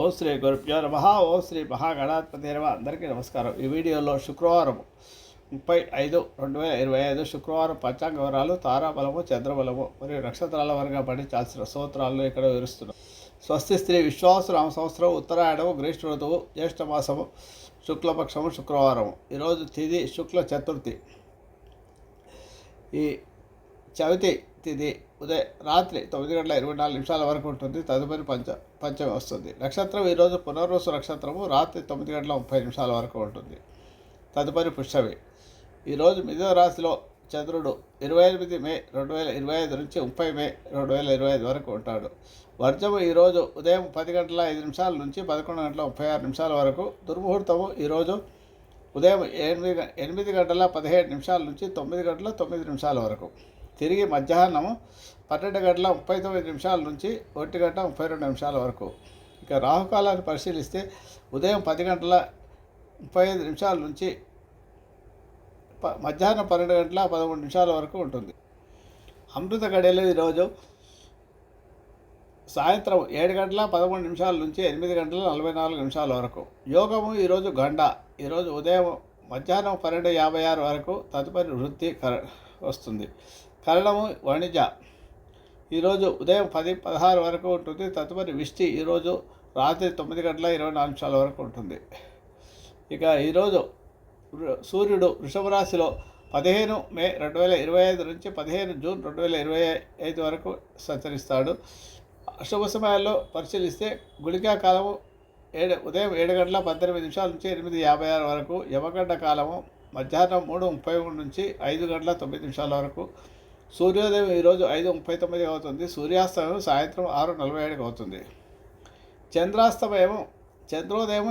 ఓ శ్రీ గురుభ్యో నమ. ఓ శ్రీ మహాగణాధిపతి నమ అందరికీ నమస్కారం. ఈ వీడియోలో శుక్రవారం ముప్పై ఐదు రెండు వేల ఇరవై ఐదు శుక్రవారం పంచాంగ వివరాలు తారాబలము చంద్రబలము మరియు నక్షత్రాల వారిగా పఠించాల్సిన స్తోత్రాలను ఇక్కడ వివరిస్తున్నాం. స్వస్తి స్త్రీ విశ్వాసరామ సంవత్సరం ఉత్తరాయణము గ్రీష్మ ఋతువు జ్యేష్ఠమాసము శుక్లపక్షము శుక్రవారం ఈరోజు తిది శుక్ల చతుర్థి. ఈ చవితి తిథి ఉదయం రాత్రి తొమ్మిది గంటల ఇరవై నాలుగు నిమిషాల వరకు ఉంటుంది. తదుపరి పంచ పంచమి వస్తుంది. నక్షత్రం ఈరోజు పునర్వసు నక్షత్రము రాత్రి తొమ్మిది గంటల ముప్పై నిమిషాల వరకు ఉంటుంది. తదుపరి పుష్యమి. ఈరోజు మిథున రాశిలో చంద్రుడు ఇరవై ఎనిమిది మే రెండు వేల ఇరవై ఐదు నుంచి ముప్పై మే రెండు వేల ఇరవై ఐదు వరకు ఉంటాడు. వర్జము ఈరోజు ఉదయం పది గంటల ఐదు నిమిషాల నుంచి పదకొండు గంటల ముప్పై ఆరు నిమిషాల వరకు దుర్ముహూర్తము ఈరోజు ఉదయం ఎనిమిది గ- ఎనిమిది గంటల పదిహేడు నిమిషాల నుంచి తొమ్మిది గంటల తొమ్మిది నిమిషాల వరకు. తిరిగి మధ్యాహ్నము పన్నెండు గంటల ముప్పై తొమ్మిది నిమిషాల నుంచి ఒంటి గంట ముప్పై రెండు నిమిషాల వరకు. ఇక రాహుకాలాన్ని పరిశీలిస్తే ఉదయం పది గంటల ముప్పై ఐదు నిమిషాల నుంచి ప- మధ్యాహ్నం పన్నెండు గంటల పదమూడు నిమిషాల వరకు ఉంటుంది. అమృత గడియలు ఈరోజు సాయంత్రం ఏడు గంటల పదమూడు నిమిషాల నుంచి ఎనిమిది గంటల నలభై నాలుగు నిమిషాల వరకు. యోగము ఈరోజు గండ. ఈరోజు ఉదయం మధ్యాహ్నం పన్నెండు యాభై ఆరు వరకు తదుపరి వృత్తి కర వస్తుంది. కరణము వాణిజ్య ఈరోజు ఉదయం పది పదహారు వరకు ఉంటుంది. తదుపరి విష్టి ఈరోజు రాత్రి తొమ్మిది గంటల ఇరవై నాలుగు నిమిషాల వరకు ఉంటుంది. ఇక ఈరోజు సూర్యుడు వృషభ రాశిలో పదిహేను మే రెండు వేల ఇరవై ఐదు నుంచి పదిహేను జూన్ రెండు వేల ఇరవై ఐదు వరకు సంచరిస్తాడు. అశుభ సమయాల్లో పరిశీలిస్తే గుళికా కాలము ఏడు ఉదయం ఏడు గంటల పద్దెనిమిది నిమిషాల నుంచి ఎనిమిది యాభై ఆరు వరకు యమగడ్డ కాలము మధ్యాహ్నం మూడు ముప్పై మూడు నుంచి ఐదు గంటల తొమ్మిది నిమిషాల వరకు సూర్యోదయం ఈరోజు ఐదు ముప్పై తొమ్మిది అవుతుంది. సూర్యాస్తమయం సాయంత్రం ఆరు నలభై ఏడుకి అవుతుంది. చంద్రాస్తమయం చంద్రోదయం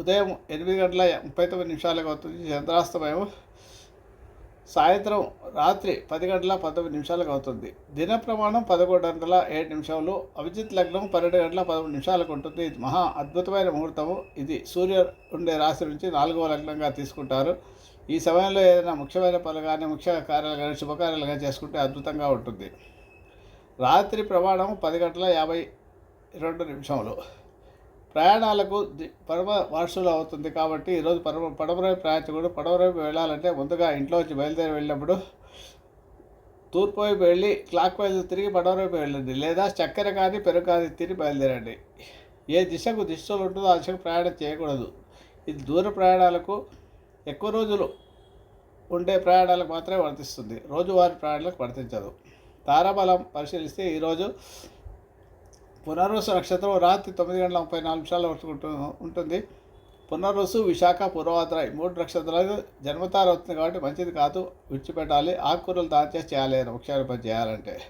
ఉదయం ఎనిమిది గంటల ముప్పై తొమ్మిది నిమిషాలకు అవుతుంది. చంద్రాస్తమయం సాయంత్రం రాత్రి పది గంటల పంతొమ్మిది నిమిషాలకు అవుతుంది. దిన ప్రమాణం పదకొండు గంటల ఏడు నిమిషాలు అభిజిత్ లగ్నం పన్నెండు గంటల పదమూడు నిమిషాలకు ఉంటుంది. ఇది మహా అద్భుతమైన ముహూర్తము. ఇది సూర్య ఉండే రాశి నుంచి నాలుగవ లగ్నంగా తీసుకుంటారు. ఈ సమయంలో ఏదైనా ముఖ్యమైన పనులు కానీ ముఖ్య కార్యాలు కానీ శుభకార్యాలు కానీ చేసుకుంటే అద్భుతంగా ఉంటుంది. రాత్రి ప్రమాణం పది గంటల యాభై రెండు నిమిషములు. ప్రయాణాలకు ది- పరమ వార్షులు అవుతుంది కాబట్టి ఈరోజు పరమ పడవరేపు ప్రయాణికుడు పడవరేపు వెళ్ళాలంటే ముందుగా ఇంట్లో వచ్చి బయలుదేరి వెళ్ళినప్పుడు తూర్పు వైపు వెళ్ళి క్లాక్ వైపు తిరిగి పడవరేపు వెళ్ళండి. లేదా చక్కెర కానీ పెరుగు కానీ తిరిగి బయలుదేరండి. ఏ దిశకు దిశలు ఉంటుందో ఆ దిశకు ప్రయాణం చేయకూడదు. ఇది దూర ప్రయాణాలకు ఎక్కువ రోజులు ఉండే ప్రయాణాలకు మాత్రమే వర్తిస్తుంది. రోజువారీ ప్రయాణాలకు వర్తించదు. తారాబలం పరిశీలిస్తే ఈరోజు పునర్వసు నక్షత్రం రాత్రి తొమ్మిది గంటల ముప్పై నాలుగు నిమిషాల వరకు ఉంటుంది. పునర్వసు విశాఖ పూర్వాద్ర మూడు నక్షత్రాలు జన్మతార అవుతుంది కాబట్టి మంచిది కాదు. విడిచిపెట్టాలి. ఆకుకూరలు దాని చేయాలి. ముఖ్యమైన పని చేయాలంటే.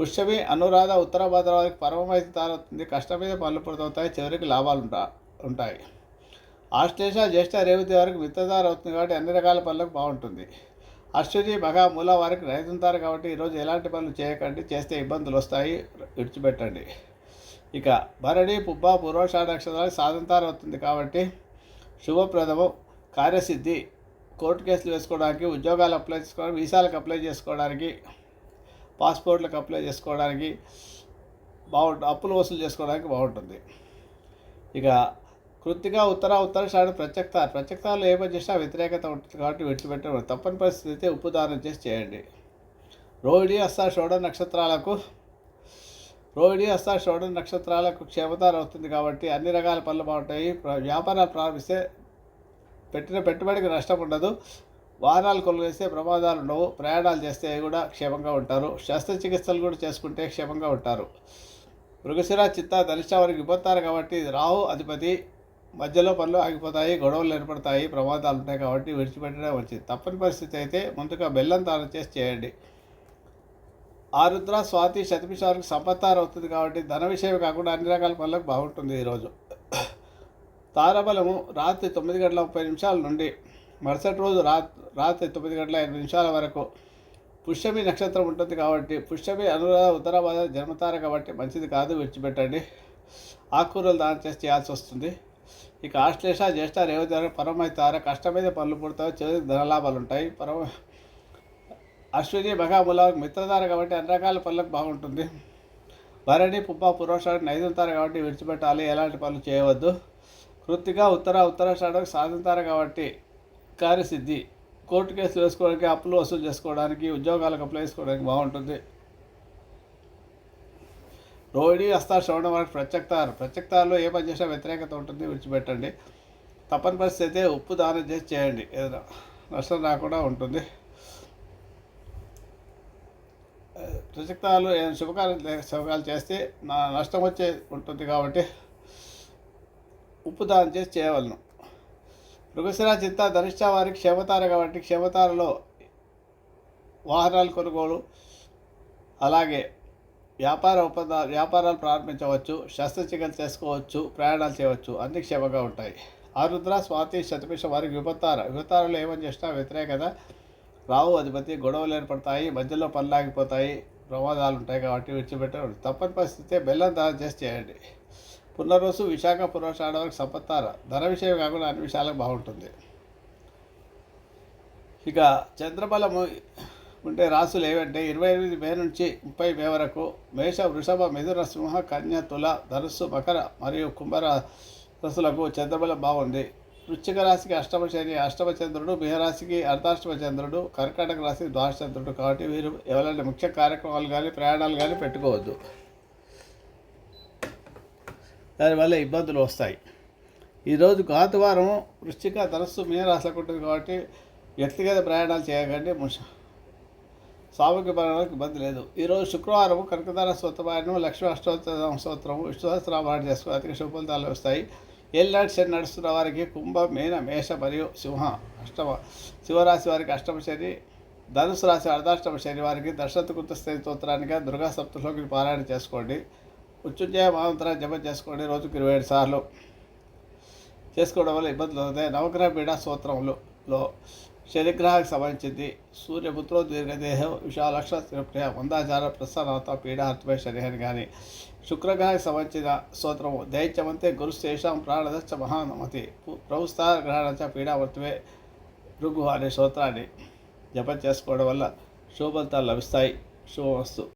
పుష్యమి అనురాధ ఉత్తర భద్రవాదికి పరమమైతే తారవుతుంది. కష్టం మీద పనులు పూర్తవుతాయి. చివరికి లాభాలు ఉంటా ఉంటాయి. ఆశ్లేష జ్యేష్ఠ రేవతి వారికి మిత్రధార అవుతుంది కాబట్టి అన్ని రకాల పనులకు బాగుంటుంది. అశ్వతి మగా మూల వారికి రైతుంటారు కాబట్టి ఈరోజు ఎలాంటి పనులు చేయకండి చేస్తే ఇబ్బందులు వస్తాయి విడిచిపెట్టండి. ఇక భరణి పుబ్బ పూర్వషాఢ నక్షత్రాలకు అవుతుంది కాబట్టి శుభప్రదము. కార్యసిద్ధి కోర్టు కేసులు వేసుకోవడానికి ఉద్యోగాలు అప్లై చేసుకోవడానికి వీసాలకు అప్లై చేసుకోవడానికి పాస్పోర్ట్లకు అప్లై చేసుకోవడానికి బాగుంటుంది అప్పులు వసూలు చేసుకోవడానికి బాగుంటుంది. ఇక కృతిగా ఉత్తర ఉత్తరాషాఢ ప్రత్యక్త ప్రత్యక్తాలు ఏ పని చేసినా వ్యతిరేకత ఉంటుంది కాబట్టి విడిచిపెట్టే తప్పని పరిస్థితి అయితే ఉప్పు దానం చేసి చేయండి. రోహిణి అస్త షోడ నక్షత్రాలకు రోహిణి అస్త షోడ నక్షత్రాలకు క్షేమదారం అవుతుంది కాబట్టి అన్ని రకాల పనులు బాగుంటాయి. వ్యాపారాలు ప్రారంభిస్తే పెట్టిన పెట్టుబడికి నష్టం ఉండదు. వాహనాలు కొనుగోలేస్తే ప్రమాదాలు ఉండవు. ప్రయాణాలు చేస్తే కూడా క్షేమంగా ఉంటారు. శస్త్రచికిత్సలు కూడా చేసుకుంటే క్షేమంగా ఉంటారు. మృగశిర చిత్త ధనిష్ట వారికి ఇబ్బంది కాబట్టి రాహు అధిపతి మధ్యలో పనులు ఆగిపోతాయి గొడవలు ఏర్పడతాయి ప్రమాదాలు ఉంటాయి కాబట్టి విడిచిపెట్టడం మంచిది. తప్పని పరిస్థితి అయితే ముందుగా బెల్లం దానం చేసి చేయండి. ఆరుద్ర స్వాతి శతమిషాలకు వారికి సంపత్తారు అవుతుంది కాబట్టి ధన విషయం కాకుండా అన్ని రకాల పనులకు బాగుంటుంది ఈరోజు. తారబలము రాత్రి తొమ్మిది గంటల ముప్పై నిమిషాల నుండి మరుసటి రోజు రా రాత్రి తొమ్మిది గంటల ఎనిమిది నిమిషాల వరకు పుష్యమి నక్షత్రం ఉంటుంది కాబట్టి పుష్యమి అనురాధ ఉత్తరాబాధ జన్మతార కాబట్టి మంచిది కాదు విడిచిపెట్టండి. ఆకుకూరలు దానం చేసి చేయాల్సి వస్తుంది. ఇక ఆశ్లేష జ్యేష్ఠ రేవతి వారికి పరమైతార కష్టం మీద పనులు పుడతారు చివరికి ధనలాభాలు ఉంటాయి పరమ అశ్విని మహాముల మిత్రధార కాబట్టి అన్ని రకాల పనులకు బాగుంటుంది. భరణి పుప్ప పురోషానికి ఐదుతారు కాబట్టి విడిచిపెట్టాలి. ఎలాంటి పనులు చేయవద్దు. కృతిగా ఉత్తర ఉత్తరాషాఢకు సాధించారు కాబట్టి కార్యసిద్ధి. కోర్టు కేసులు వేసుకోవడానికి అప్పులు వసూలు చేసుకోవడానికి ఉద్యోగాలకు అప్లై చేసుకోవడానికి బాగుంటుంది. రోహిణి హస్త శ్రవణ వరకు ప్రత్యక్తారు ప్రత్యక్తారులో ఏ పని చేసినా వ్యతిరేకత ఉంటుంది విడిచిపెట్టండి. తప్పని పరిస్థితి అయితే ఉప్పు దానం చేసి చేయండి. ఏదైనా నష్టం రాకుండా ఉంటుంది. ప్రసక్తాలు ఏదైనా శుభకార్యం శుభకాలు చేస్తే నా నష్టం వచ్చే ఉంటుంది కాబట్టి ఉప్పు దానం చేసి చేయవలను. మృగశిర చింత ధనిష్ట వారికి క్షేమతార కాబట్టి క్షేమతారలో వాహనాలు కొనుగోలు అలాగే వ్యాపార ఒప్పంద వ్యాపారాలు ప్రారంభించవచ్చు శస్త్రచికిత్స చేసుకోవచ్చు ప్రయాణాలు చేయవచ్చు అన్ని క్షేమంగా ఉంటాయి. ఆరుద్ర స్వాతి శతపిష వారికి విపత్తార విపత్తారలో ఏమని చేసినా వ్యతిరేకత రావు అధిపతి గొడవలు ఏర్పడతాయి మధ్యలో పనులాగిపోతాయి ప్రమాదాలు ఉంటాయి కాబట్టి విడిచిపెట్టండి తప్పని పరిస్థితే బెల్లం దానం చేసి చేయండి. పునర్వసు విశాఖ పురోషాడ వరకు సంపత్తార ధర విషయం కాకుండా అన్ని విషయాలకు బాగుంటుంది. ఇక చంద్రబలము ఉండే రాసులు ఏవంటే ఇరవై ఎనిమిది మే నుంచి ముప్పై మే వరకు మేష వృషభ మిథున సింహ కన్య తుల ధనుస్సు మకర మరియు కుంభర రసులకు చంద్రబలం బాగుంది వృశ్చిక రాశికి అష్టమ శని అష్టమ చంద్రుడు మీనరాశికి అర్ధాష్టమ చంద్రుడు కర్కాటక రాశికి ద్వాదశంద్రుడు కాబట్టి వీరు ఎవరైనా ముఖ్య కార్యక్రమాలు కానీ ప్రయాణాలు కానీ పెట్టుకోవద్దు. దానివల్ల ఇబ్బందులు వస్తాయి. ఈరోజు ఆదివారం వృశ్చిక ధనస్సు మీనరాశిలకు ఉంటుంది కాబట్టి వ్యక్తిగత ప్రయాణాలు చేయకండి ముష సామూహిక ప్రయాణాలకు ఇబ్బంది లేదు. ఈరోజు శుక్రవారం కనకదార స్తోత్రపాయనం లక్ష్మీ అష్టోత్తర స్తోత్రం విష్ణుసహస్రామాయణ చేసుకుని అధిక శుభఫలితాలు వస్తాయి. ఏళ్ళనాటి శని నడుస్తున్న వారికి కుంభ మీన మేష మరియు సింహ అష్టమ శివరాశి వారికి అష్టమ శని ధనుసు రాశి అర్ధాష్టమ శని వారికి దర్శనకృత స్థితి స్తోత్రానికి దుర్గా సప్తశ్లోకి పారాయణ చేసుకోండి. మృత్యుంజయ మహామంత్ర జమ చేసుకోండి రోజుకు ఇరవై ఏడు సార్లు. చేసుకోవడం వల్ల ఇబ్బందులు అవుతాయి నవగ్రహ పీడ స్తోత్రంలో శనిగ్రహానికి సంబంధించింది. సూర్యపుత్రో దీర్ఘదేహం విశాలక్ష త్రిప్రియ మందాచార ప్రసన్నత పీడార్థమై శని అని కానీ శుక్రగ్రహానికి సంబంధించిన స్తోత్రము దైత్యమంతే గురుశేషం ప్రాణదశ్చ మహానమతి ప్రభుస్థాన గ్రహణచ పీడావర్తమే భృగు అనే స్తోత్రాన్ని జపం చేసుకోవడం వల్ల శుభఫలితాలు లభిస్తాయి. శుభవస్తు